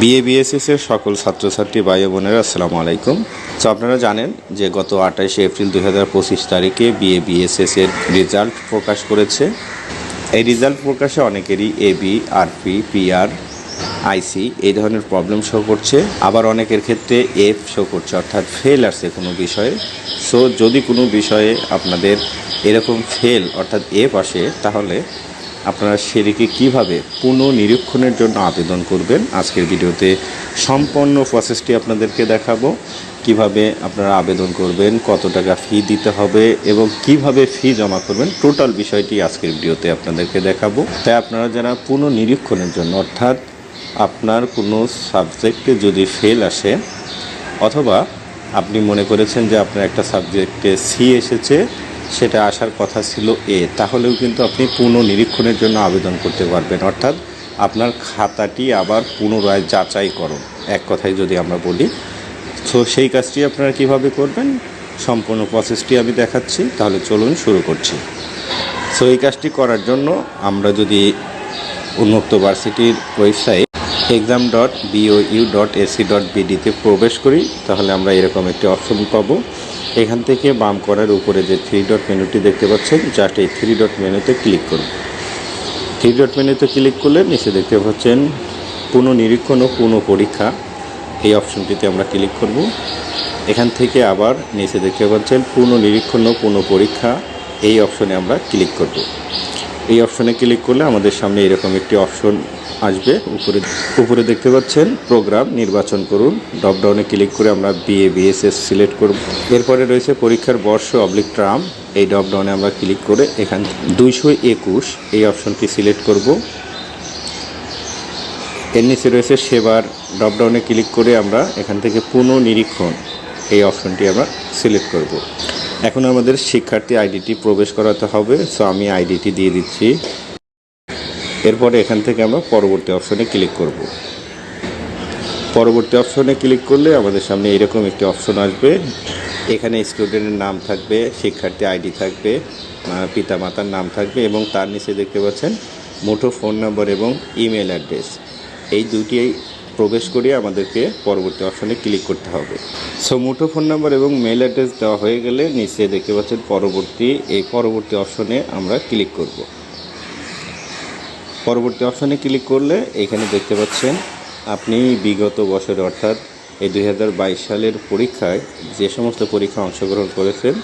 BA, B S S এর সকল ছাত্রছাত্রী, ভাই বোনেরা, আসসালামু আলাইকুম। তো আপনারা জানেন যে গত আঠাশে এপ্রিল দুই হাজার পঁচিশ তারিখে B A, B S S এর রেজাল্ট প্রকাশ করেছে। এই রেজাল্ট প্রকাশে অনেকেরই এবি আরপি পিআর আইসি এই ধরনের প্রবলেম শো করছে। আবার অনেকের ক্ষেত্রে এফ শো করছে, অর্থাৎ ফেল আসছে কোনো বিষয়ে। সো যদি কোনো বিষয়ে আপনাদের এরকম ফেল অর্থাৎ এফ আসে, তাহলে আপনারা সেটিকে কীভাবে পুনঃনিরীক্ষণের জন্য আবেদন করবেন? আজকের ভিডিওতে সম্পন্ন প্রসেসটি আপনাদেরকে দেখাবো। কীভাবে আপনারা আবেদন করবেন, কত টাকা ফি দিতে হবে এবং কীভাবে ফি জমা করবেন টোটাল বিষয়টি আজকের ভিডিওতে আপনাদেরকে দেখাবো। তাই আপনারা যারা পুনঃনিরীক্ষণের জন্য, অর্থাৎ আপনার কোনো সাবজেক্টে যদি ফেল আসে, অথবা আপনি মনে করেছেন যে আপনার একটা সাবজেক্টে সি এসেছে সেটা আসার কথা ছিল এ। তাহলেও কিন্তু আপনি পুনঃনিরীক্ষণের জন্য আবেদন করতে পারবেন। অর্থাৎ আপনার খাতাটি আবার পুনরায় যাচাই করুন। এক কথায় যদি আমরা বলি, তো সেই কাজটি আপনারা কীভাবে করবেন? সম্পূর্ণ প্রসেসটি আমি দেখাচ্ছি। তাহলে চলুন শুরু করছি। সো এই কাজটি করার জন্য আমরা যদি উন্মুক্ত ভার্সিটির website exam dot B O U dot A C dot বিডিতে প্রবেশ করি, তাহলে আমরা এরকম একটি অপশন পাবো। এখান থেকে বাম করার উপরে যে থ্রি ডট মেনুটি দেখতে পাচ্ছেন জাস্ট এই থ্রি ডট মেনুতে ক্লিক করুন। থ্রি ডট মেনুতে ক্লিক করলে নিচে দেখতে পাচ্ছেন পুনঃনিরীক্ষণ ও পুনঃ পরীক্ষা এই অপশনটিতে আমরা ক্লিক করব। এখান থেকে আবার নিচে দেখতে পাচ্ছেন পুনঃনিরীক্ষণ ও পুনঃ পরীক্ষা এই অপশনে আমরা ক্লিক করব। এই অপশনে ক্লিক করলে আমাদের সামনে এরকম একটি অপশন আসবে। উপরে উপরে দেখতে পাচ্ছেন প্রোগ্রাম নির্বাচন করুন। ডপডাউনে ক্লিক করে আমরা বিএ বিএসএস সিলেক্ট করব। এরপরে রয়েছে পরীক্ষার বর্ষ অবলিক ট্রাম। এই ডপডাউনে আমরা ক্লিক করে এখান দুইশো একুশ এই অপশনটি সিলেক্ট করব। এর নিচে রয়েছে সেবার। ড্রপডাউনে ক্লিক করে আমরা এখান থেকে পুনঃনিরীক্ষণ এই অপশনটি আমরা সিলেক্ট করব। এখন আমাদের শিক্ষার্থী আইডিটি প্রবেশ করাতে হবে সো আমি আইডিটি দিয়ে দিচ্ছি। এরপরে এখান থেকে আমরা পরবর্তী অপশনে ক্লিক করব। পরবর্তী অপশনে ক্লিক করলে আমাদের সামনে এরকম একটি অপশন আসবে। এখানে স্টুডেন্টের নাম থাকবে, শিক্ষার্থী আইডি থাকবে পিতামাতার নাম থাকবে এবং তার নিচে দেখতে পাচ্ছেন মুঠো ফোন নম্বর এবং ইমেল অ্যাড্রেস এই দুটি প্রবেশ করিয়ে আমাদেরকে পরবর্তী অপশনে ক্লিক করতে হবে। সো মুঠো ফোন নাম্বার এবং মেল অ্যাড্রেস দেওয়া হয়ে গেলে নিচে দেখতে পাচ্ছেন পরবর্তী, এই পরবর্তী অপশনে আমরা ক্লিক করব। পরবর্তী অপশনে ক্লিক করলে এখানে দেখতে পাচ্ছেন আপনি বিগত বছরে অর্থাৎ এই দুই হাজার বাইশ সালের পরীক্ষায় যে সমস্ত পরীক্ষা অংশগ্রহণ করেছেন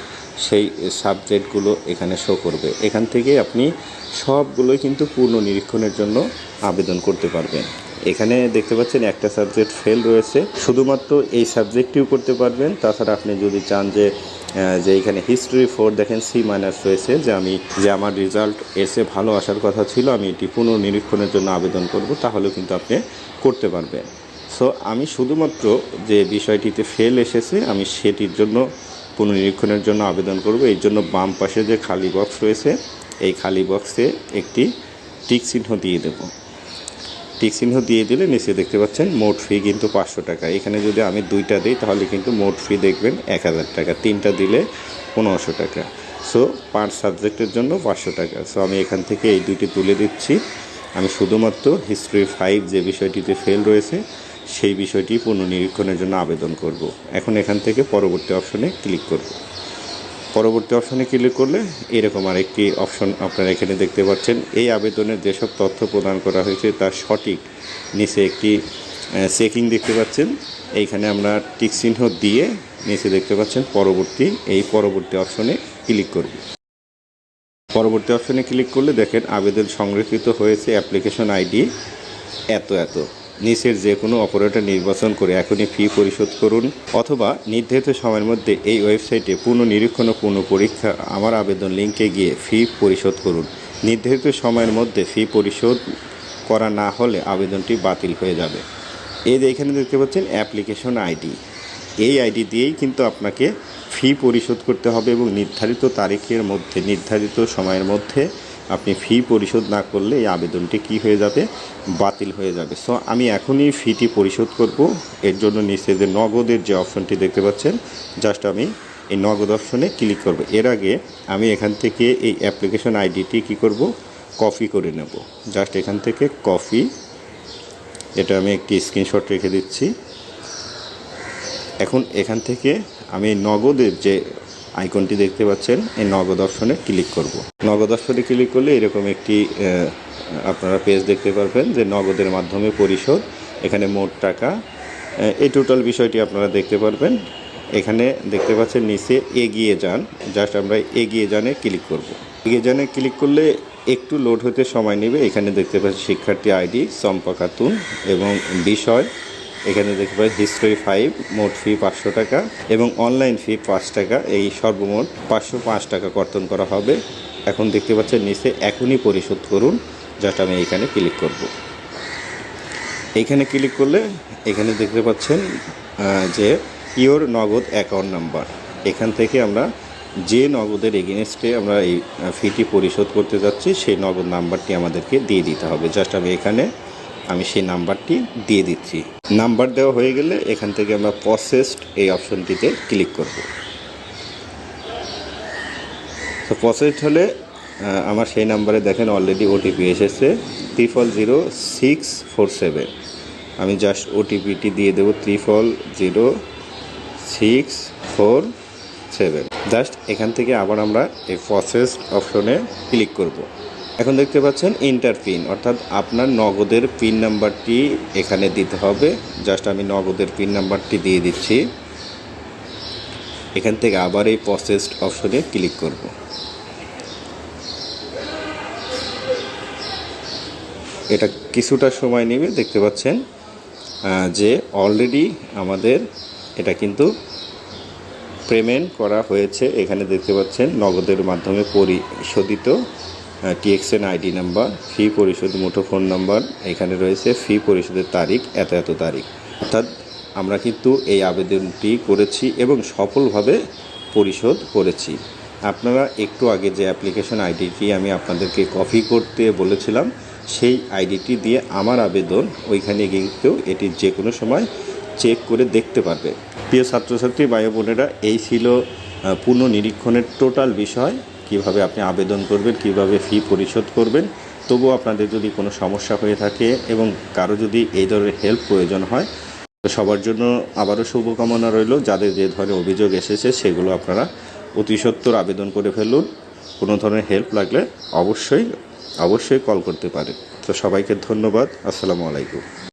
সেই সাবজেক্টগুলো এখানে শো করবে। এখান থেকে আপনি সবগুলোই কিন্তু পূর্ণ নিরীক্ষণের জন্য আবেদন করতে পারবেন। এখানে দেখতে পাচ্ছেন একটা সাবজেক্ট ফেল রয়েছে। শুধুমাত্র এই সাবজেক্টটিও করতে পারবেন। তাছাড়া আপনি যদি চান যে যে এখানে হিস্ট্রি ফোর দেখেন সি মাইনাস রয়েছে, যে আমি, যে আমার রেজাল্ট এসে ভালো আসার কথা ছিল, আমি এটি পুনর্নিরীক্ষণের জন্য আবেদন করব, তাহলেও কিন্তু আপনি করতে পারবেন। সো আমি শুধুমাত্র যে বিষয়টিতে ফেল এসেছে, আমি সেটির জন্য পুনর্নিরীক্ষণের জন্য আবেদন করব। এই জন্য বাম পাশে যে খালি বক্স রয়েছে, এই খালি বক্সে একটি টিক চিহ্ন দিয়ে দেবো। টিক চিহ্ন দিয়ে দিলে নিচে দেখতে পাচ্ছেন মোট ফি কিন্তু পাঁচশো টাকা। এখানে যদি আমি দুইটা দিই, তাহলে কিন্তু মোট ফি দেখবেন এক হাজার টাকা। তিনটা দিলে পনেরোশো টাকা। সো পাঁচ সাবজেক্টের জন্য পাঁচশো টাকা। সো আমি এখান থেকে এই দুইটি তুলে দিচ্ছি। আমি শুধুমাত্র হিস্ট্রি ফাইভ যে বিষয়টিতে ফেল রয়েছে সেই বিষয়টি পুনর্নিরীক্ষণের জন্য আবেদন করব। এখন এখান থেকে পরবর্তী অপশনে ক্লিক করব। পরবর্তী অপশনে ক্লিক করলে এরকম আরেকটি অপশন আপনারা এখানে দেখতে পাচ্ছেন। এই আবেদনের যেসব তথ্য প্রদান করা হয়েছে তার সঠিক নিচে একটি চেকিং দেখতে পাচ্ছেন। এইখানে আমরা টিক চিহ্ন দিয়ে নিচে দেখতে পাচ্ছেন পরবর্তী, এই পরবর্তী অপশনে ক্লিক করব। পরবর্তী অপশনে ক্লিক করলে দেখেন আবেদন সংরক্ষিত হয়েছে অ্যাপ্লিকেশন আইডি এত এত। নিচের যে কোনো অপারেটর নির্বাচন করে এখনই ফি পরিশোধ করুন অথবা নির্ধারিত সময়ের মধ্যে এই ওয়েবসাইটে পুনঃনিরীক্ষণ ও পুনঃ পরীক্ষা আমার আবেদন লিঙ্কে গিয়ে ফি পরিশোধ করুন। নির্ধারিত সময়ের মধ্যে ফি পরিশোধ করা না হলে আবেদনটি বাতিল হয়ে যাবে। এই এখানে দেখতে পাচ্ছেন অ্যাপ্লিকেশন আইডি। এই আইডি দিয়েই কিন্তু আপনাকে ফি পরিশোধ করতে হবে এবং নির্ধারিত তারিখের মধ্যে, নির্ধারিত সময়ের মধ্যে আপনি ফি পরিশোধ না করলে এই আবেদনটি কি হয়ে যাবে? বাতিল হয়ে যাবে। সো আমি এখনই ফিটি পরিশোধ করব। এর জন্য নিচে যে নগদের যে অপশনটি দেখতে পাচ্ছেন জাস্ট আমি এই নগদ অপশনে ক্লিক করব। এর আগে আমি এখান থেকে এই অ্যাপ্লিকেশন আইডিটি কি করব? কপি করে নেব। জাস্ট এখান থেকে কপি এটা আমি একটি স্ক্রিনশট রেখে দিচ্ছি। এখন এখান থেকে আমি নগদের যে আইকনটি দেখতে পাচ্ছেন। এই নগদ অপশনে ক্লিক করব। নগদ অপশনে ক্লিক করলে এরকম একটি আপনারা পেজ দেখতে পারবেন যে নগদের মাধ্যমে পরিশোধ, এখানে মোট টাকা। এই টোটাল বিষয়টি আপনারা দেখতে পারবেন। এখানে দেখতে পাচ্ছেন নিচে এগিয়ে যান। জাস্ট আমরা এগিয়ে যানে ক্লিক করব। এগিয়ে যানে ক্লিক করলে একটু লোড হতে সময় নেবে। এখানে দেখতে পাচ্ছি শিক্ষার্থী আইডি চম্পা খাতুন এবং বিষয়। এখানে দেখতে পাই হিস্ট্রি ফাইভ মোট ফি পাঁচশো টাকা এবং অনলাইন ফি পাঁচ টাকা। এই সর্বমোট পাঁচশো পাঁচ টাকা কর্তন করা হবে। এখন দেখতে পাচ্ছেন নিচে এখনই পরিশোধ করুন জাস্ট আমি এখানে ক্লিক করব। এইখানে ক্লিক করলে এখানে দেখতে পাচ্ছেন যে ইওর নগদ অ্যাকাউন্ট নাম্বার এখান থেকে আমরা যে নগদের এগেনস্টে আমরা এই ফিটি পরিশোধ করতে যাচ্ছি, সেই নগদ নাম্বারটি আমাদেরকে দিয়ে দিতে হবে। জাস্ট আমি এখানে আমি সেই নাম্বারটি দিয়ে দিচ্ছি। নাম্বার দেওয়া হয়ে গেলে এখান থেকে আমরা প্রসেসড এই অপশনটিতে ক্লিক করব। তো প্রসেসড হলে আমার সেই নাম্বারে দেখেন অলরেডি ওটিপি এসেছে। Triple zero six four seven আমি জাস্ট ওটিপিটি দিয়ে দেবো triple zero six four seven just এখান থেকে আবার আমরা এই প্রসেস অপশনে ক্লিক করব। এখন দেখতে পাচ্ছেন ইন্টার পিন অর্থাৎ আপনার নগদের পিন নাম্বারটি এখানে দিতে হবে। জাস্ট আমি নগদের পিন নাম্বারটি দিয়ে দিচ্ছি। এখান থেকে আবার এই প্রসেসড অপশনে ক্লিক করব। এটা কিছুটা সময় নেবে, দেখতে পাচ্ছেন যে অলরেডি আমাদের এটা কিন্তু পেমেন্ট করা হয়েছে। এখানে দেখতে পাচ্ছেন নগদের মাধ্যমে পরিশোধিত টিএক্সএন আইডি নাম্বার ফি পরিশোধ মুঠোফোন নাম্বার এখানে রয়েছে ফি পরিশোধের তারিখ এত এত তারিখ। অর্থাৎ আমরা কিন্তু এই আবেদনটি করেছি এবং সফলভাবে পরিশোধ করেছি। আপনারা একটু আগে যে অ্যাপ্লিকেশন আইডিটি আমি আপনাদেরকে কপি করতে বলেছিলাম সেই আইডিটি দিয়ে আমার আবেদন ওইখানে গিয়েও এটি যে কোনো সময় চেক করে দেখতে পারবে। প্রিয় ছাত্রছাত্রী ভাই বোনেরা এই ছিল আহ, পুনর্নিরীক্ষণের টোটাল বিষয়। কীভাবে আপনি আবেদন করবেন, কীভাবে ফি পরিশোধ করবেন, তবুও আপনাদের যদি কোনো সমস্যা হয়ে থাকে এবং কারও যদি এই ধরনের হেল্প প্রয়োজন হয়, তো সবার জন্য আবারও শুভকামনা রইল। যাদের যে ধরনের অভিযোগ এসেছে, সেগুলো আপনারা অতি সত্বর আবেদন করে ফেলুন। কোনো ধরনের হেল্প লাগলে অবশ্যই অবশ্যই কল করতে পারেন। তো সবাইকে ধন্যবাদ। আসসালামু আলাইকুম।